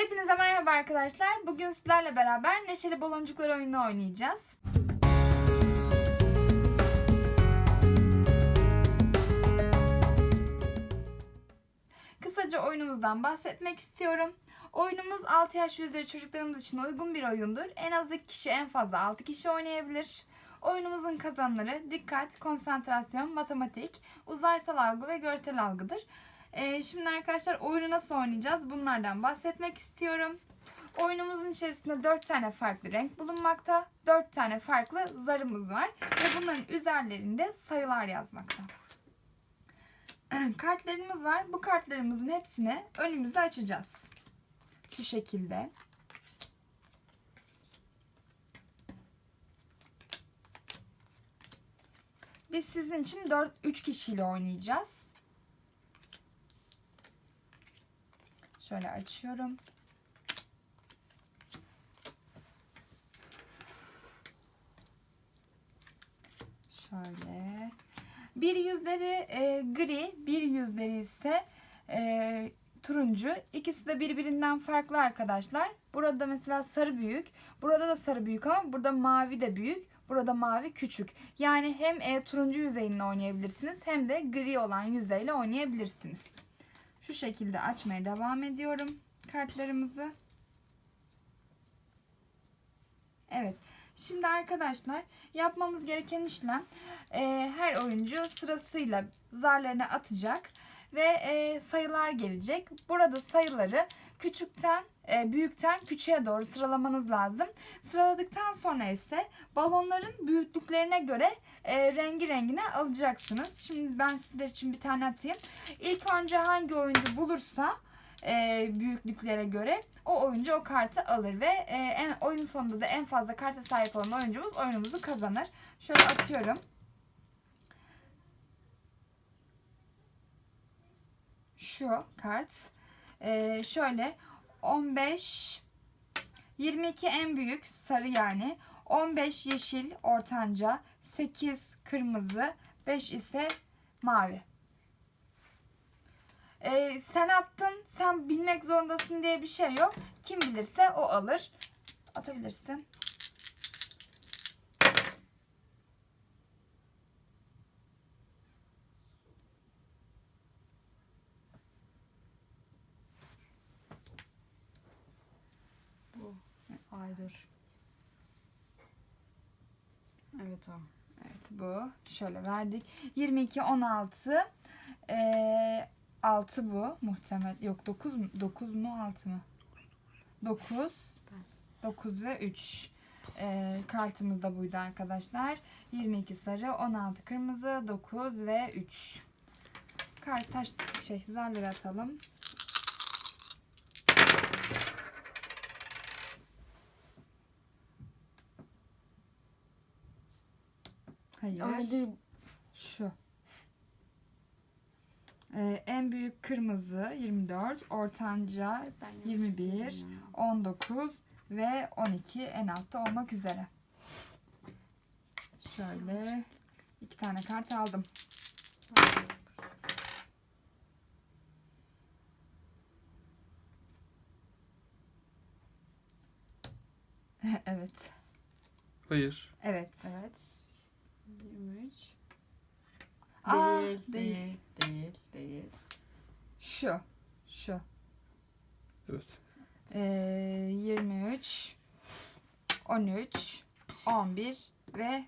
Hepinize merhaba arkadaşlar. Bugün sizlerle beraber Neşeli Baloncuklar oyununu oynayacağız. Kısaca oyunumuzdan bahsetmek istiyorum. Oyunumuz 6 yaş ve üzeri çocuklarımız için uygun bir oyundur. En az 2 kişi en fazla 6 kişi oynayabilir. Oyunumuzun kazanları dikkat, konsantrasyon, matematik, uzaysal algı ve görsel algıdır. Ee, şimdi arkadaşlar oyunu nasıl oynayacağız bunlardan bahsetmek istiyorum. Oyunumuzun içerisinde 4 tane farklı renk bulunmakta. 4 tane farklı zarımız var. Ve bunların üzerlerinde sayılar yazmakta. Kartlarımız var. Bu kartlarımızın hepsini önümüze açacağız. Şu şekilde. Biz sizin için 4 3 kişiyle oynayacağız. Şöyle açıyorum. Şöyle. Bir yüzleri e, gri, bir yüzleri ise e, turuncu. İkisi de birbirinden farklı arkadaşlar. Burada mesela sarı büyük. Burada da sarı büyük ama burada mavi de büyük. Burada mavi küçük. Yani hem e, turuncu yüzeyinde oynayabilirsiniz hem de gri olan yüzeyle oynayabilirsiniz. Şu şekilde açmaya devam ediyorum kartlarımızı. Evet. Şimdi arkadaşlar yapmamız gereken işlem e, her oyuncu sırasıyla zarlarını atacak ve e, sayılar gelecek. Burada sayıları küçükten e, büyükten küçüğe doğru sıralamanız lazım. Sıraladıktan sonra ise balonların büyüklüklerine göre e, rengi rengine alacaksınız. Şimdi ben sizler için bir tane atayım. İlk önce hangi oyuncu bulursa e, büyüklüklere göre o oyuncu o kartı alır ve e, en, oyun sonunda da en fazla karta sahip olan oyuncumuz oyunumuzu kazanır. Şöyle atıyorum. Şu kart. E, şöyle 15 22 en büyük sarı yani. 15 yeşil ortanca, 8 kırmızı, 5 ise mavi. Ee, sen attın, sen bilmek zorundasın diye bir şey yok. Kim bilirse o alır. Atabilirsin. Evet o. Evet bu. Şöyle verdik. 22, 16. Ee, 6 bu muhtemel. Yok 9 mu? 9 mu 6 mı? 9. 9 ve 3. Ee, kartımız da buydu arkadaşlar. 22 sarı, 16 kırmızı, 9 ve 3. Kart taş şey zarları atalım. Hayır. Ay dur. Şu. Ee, en büyük kırmızı 24, ortanca Ben 21, 19 ve 12 en altta olmak üzere. Şöyle iki tane kart aldım. evet. Hayır. Evet. Evet. 23. Aa, değil, değil. değil, değil, değil. Şu. Şu. Evet. Ee, 23 13 11 ve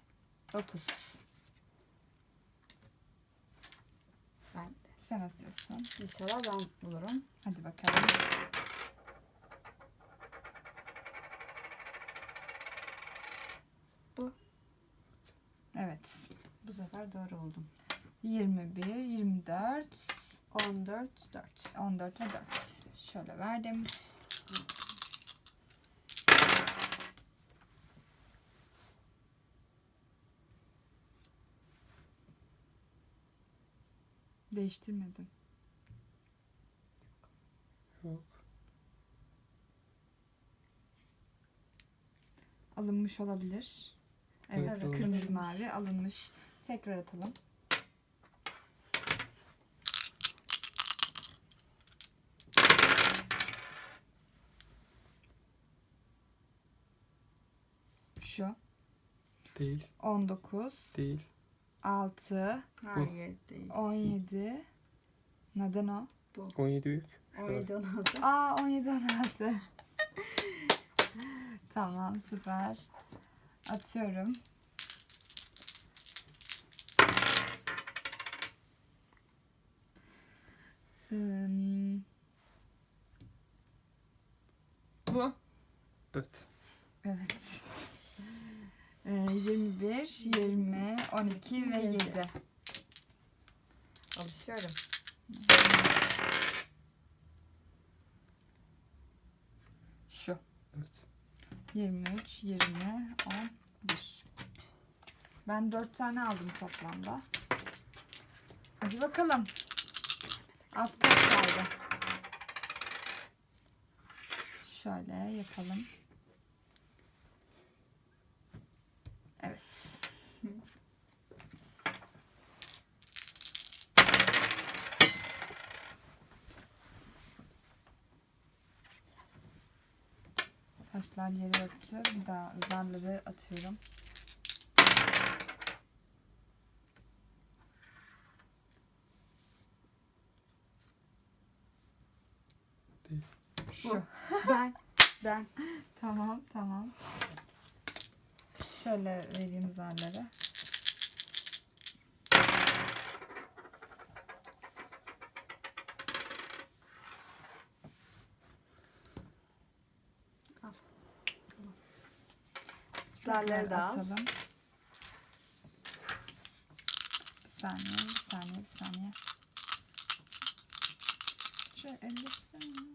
9. Ben Sen atıyorsun. inşallah ben bulurum. Hadi bakalım. Evet. Bu sefer doğru oldum. 21, 24, 14, 4. 14 ve 4. Şöyle verdim. Değiştirmedim. Yok. Alınmış olabilir. Evet, biraz kırmızı mavi alınmış. Tekrar atalım. Şu. Değil. 19. Değil. 6. Hayır değil. 17. Neden o? Bu. 17 büyük. 17 16. Aa 17 16. tamam süper. Atıyorum. Hmm, Bu. Evet. evet. Ee, 21, 20, 12 ve 7. Alışıyorum. Şu. Evet. 23, 20, 11. Ben 4 tane aldım toplamda. Hadi bakalım. Az kaldı. Şöyle yapalım. Evet. Taşlar yere öptü. Bir daha zarları atıyorum. Şu. Ben. Ben. Tamam tamam. Şöyle vereyim zarları. Da al. atalım. Bir saniye, bir saniye, bir saniye. Şöyle elleştirsene.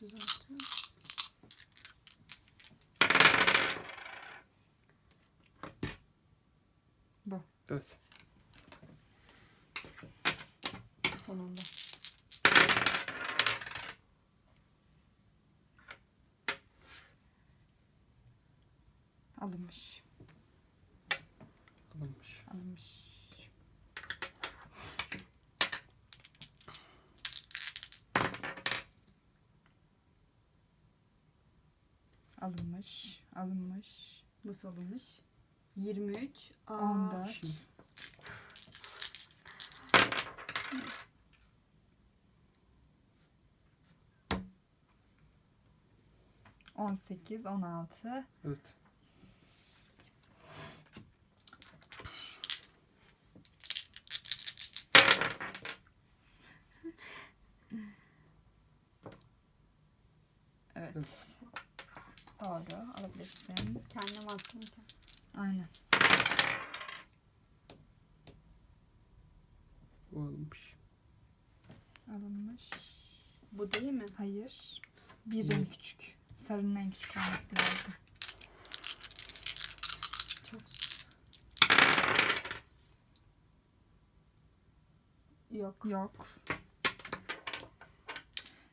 Düzeltiyorum. Evet. Sonunda. Alınmış. Alınmış. Alınmış. Alınmış. Alınmış. Nasıl alınmış? 23. Aa, 14. Şimdi. On sekiz, on altı. Evet. Evet. Doğru. Alabilirsin. Kendim attım ki. Aynen. Bu alınmış. Alınmış. Bu değil mi? Hayır. Bir en küçük. Sarının en küçük olması lazım. Çok. Yok. Yok.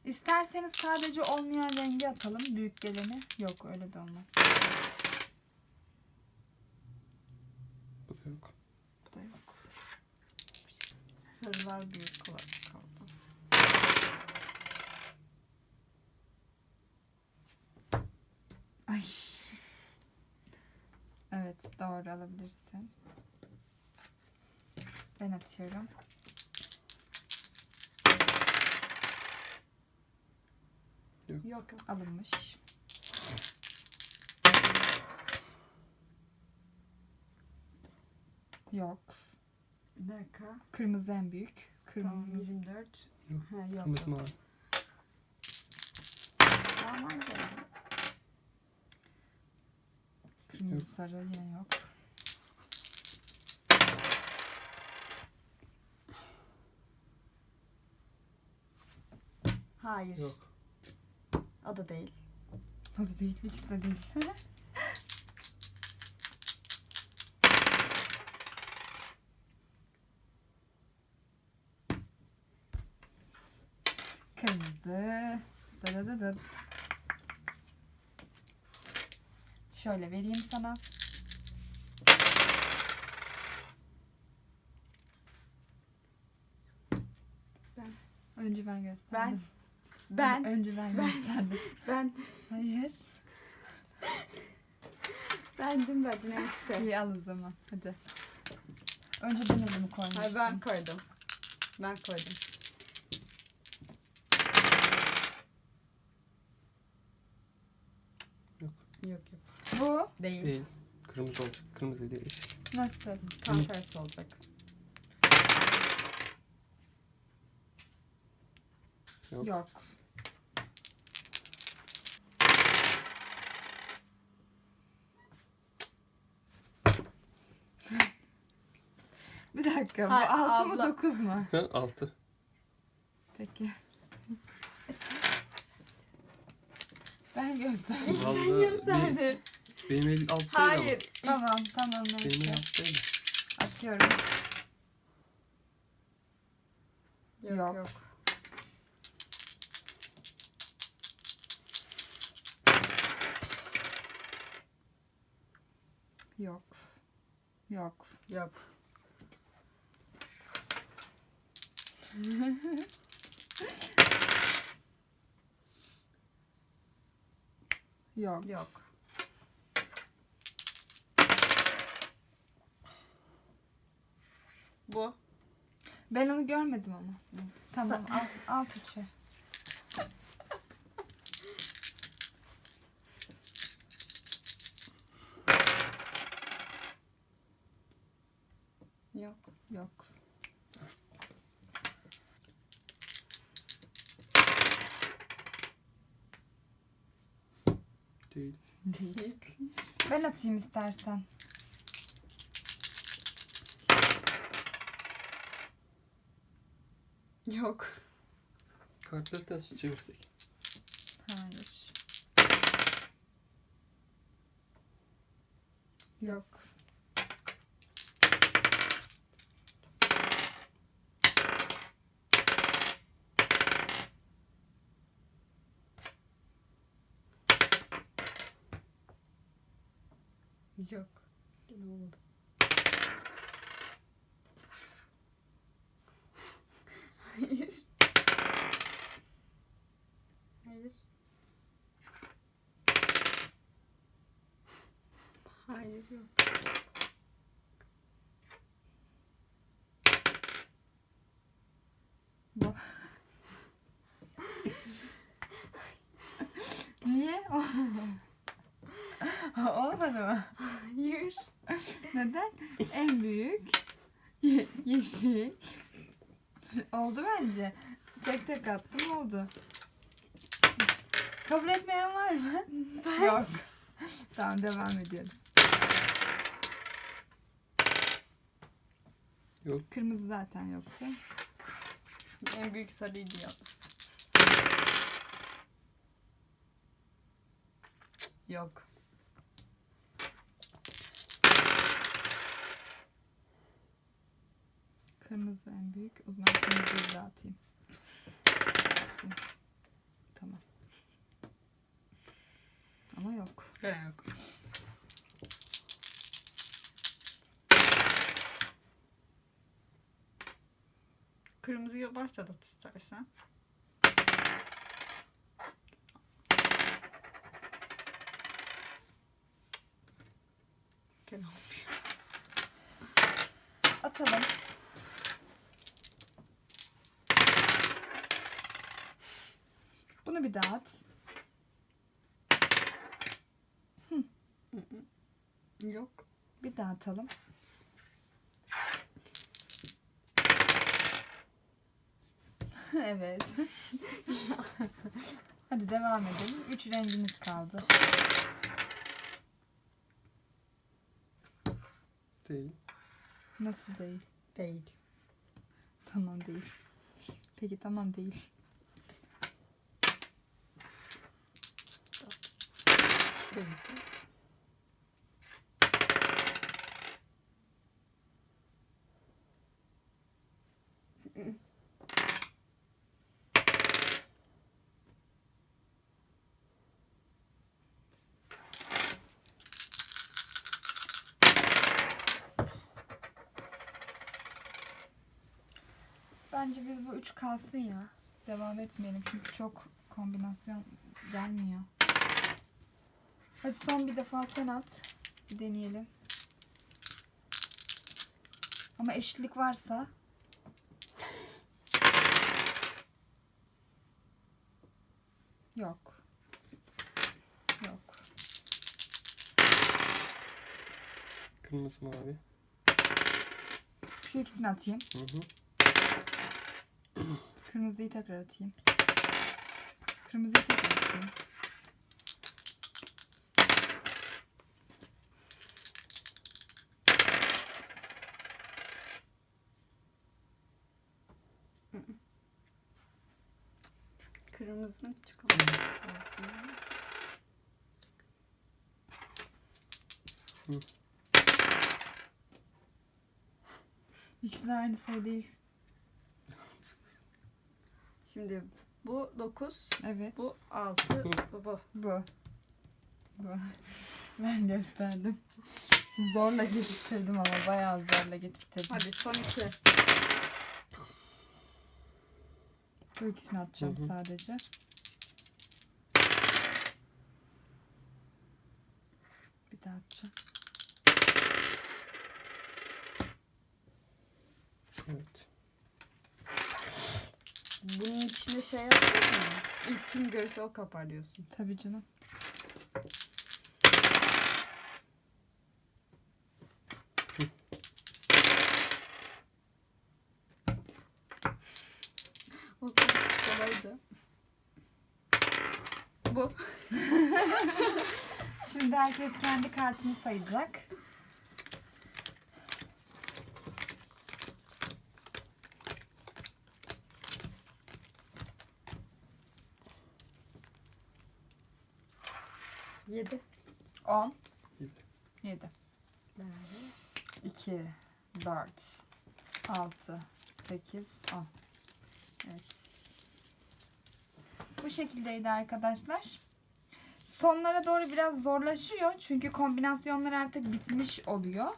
İsterseniz sadece olmayan rengi atalım. Büyük geleni. Yok öyle de olmaz. Bu da yok. Bu da yok. Sarılar büyük kolay kaldı. Ay. Evet doğru alabilirsin. Ben atıyorum. Yok yok. Alınmış. Yok. Bir dakika. Kırmızı en büyük. Tamam Kırmızı. 24. Yok. Ha yok. Kırmızı mavi. Tamam hangi oldu? Kırmızı sarı yine yok. Hayır. Yok. O da değil. O da değil. ikisi de değil. Kırmızı. Dıdıdıdıt. Şöyle vereyim sana. Ben. Önce ben gösterdim. Ben. Önce ben Ben. gösterdim. Ben. Hayır. Bendim ben neyse. İyi al o zaman. Hadi. Önce ben elimi koymuştum. Hayır ben koydum. Ben koydum. Yok. Yok yok. Bu Değil. Değil. Kırmızı olacak. Kırmızı değil nasıl? Tam tersi olacak. Yok. Yok. Bir dakika. Bu Hayır, 6 mı abla. 9 mu? Ha, altı. Peki. Ben göstereyim. Vallahi Gösterdi. benim, benim el alt değil Hayır. tamam tamam ama. Benim neyse. el alt değil. Açıyorum. Yok Yok. yok. Yok. Yok. Yok. Yok. Bu. Ben onu görmedim ama. Tamam al, al üçü. Yok. Yok. Değil. Değil. Ben atayım istersen. Yok. Kartları ters çevirsek. Hayır. Yok. Yok. Gene olmadı. Hayır. Hayır. Hayır yok. Bu. Olmadı mı? Hayır. Neden? En büyük ye- yeşil. Oldu bence. Tek tek attım oldu. Kabul etmeyen var mı? Yok. tamam devam ediyoruz. Yok. Kırmızı zaten yoktu. En büyük sarıydı yalnız. Yok. Kırmızı en büyük. O zaman kırmızıyı da atayım. Atayım. Tamam. Ama yok. Gene yok. Kırmızıya başlat istersen. Atalım. Bunu bir daha at. Yok. Bir daha atalım. evet. Hadi devam edelim. Üç rengimiz kaldı. Değil. Nasıl değil? Değil. Tamam değil. Peki tamam değil. Değil. Bence biz bu üç kalsın ya. Devam etmeyelim çünkü çok kombinasyon gelmiyor. Hadi son bir defa sen at. Bir deneyelim. Ama eşitlik varsa. Yok. Yok. Kırmızı mavi. Şu ikisini atayım. Hı hı. Kırmızıyı tekrar atayım. Kırmızıyı tekrar atayım. Kırmızının çıkalım. İkisi de aynı sayı değil. Şimdi bu 9, Evet. bu 6, bu bu. Bu. Bu. Ben gösterdim. Zorla getirttirdim ama bayağı zorla getirttirdim. Hadi son 2. Bu ikisini atacağım Hı hı. sadece. Bir daha atacağım. Evet. Bunun içine şey yapmadın mı? İlk kim görse o kapar diyorsun. Tabii canım. O zaman kolaydı. Bu. Şimdi herkes kendi kartını sayacak. Yedi. 10, Yedi. 7, 2, 4, 6, 8, 10. Evet. Bu şekildeydi arkadaşlar. Sonlara doğru biraz zorlaşıyor. Çünkü kombinasyonlar artık bitmiş oluyor.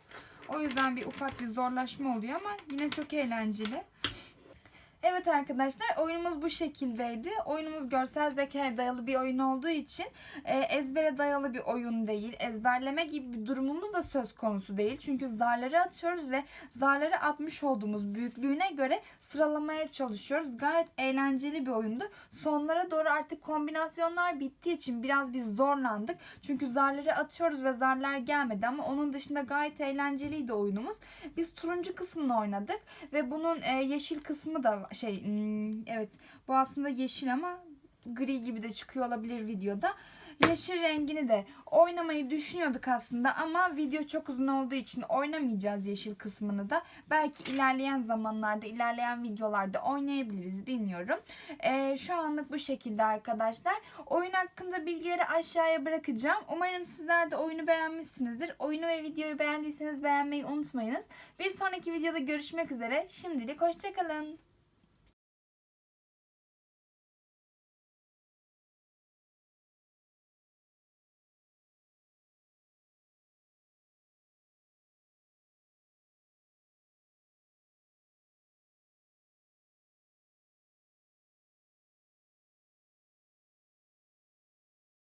O yüzden bir ufak bir zorlaşma oluyor ama yine çok eğlenceli. Evet arkadaşlar oyunumuz bu şekildeydi. Oyunumuz görsel zekaya dayalı bir oyun olduğu için e, ezbere dayalı bir oyun değil. Ezberleme gibi bir durumumuz da söz konusu değil. Çünkü zarları atıyoruz ve zarları atmış olduğumuz büyüklüğüne göre sıralamaya çalışıyoruz. Gayet eğlenceli bir oyundu. Sonlara doğru artık kombinasyonlar bittiği için biraz biz zorlandık. Çünkü zarları atıyoruz ve zarlar gelmedi ama onun dışında gayet eğlenceliydi oyunumuz. Biz turuncu kısmını oynadık ve bunun e, yeşil kısmı da şey hmm, evet bu aslında yeşil ama gri gibi de çıkıyor olabilir videoda. Yeşil rengini de oynamayı düşünüyorduk aslında ama video çok uzun olduğu için oynamayacağız yeşil kısmını da. Belki ilerleyen zamanlarda, ilerleyen videolarda oynayabiliriz bilmiyorum. Ee, şu anlık bu şekilde arkadaşlar. Oyun hakkında bilgileri aşağıya bırakacağım. Umarım sizler de oyunu beğenmişsinizdir. Oyunu ve videoyu beğendiyseniz beğenmeyi unutmayınız. Bir sonraki videoda görüşmek üzere. Şimdilik hoşçakalın.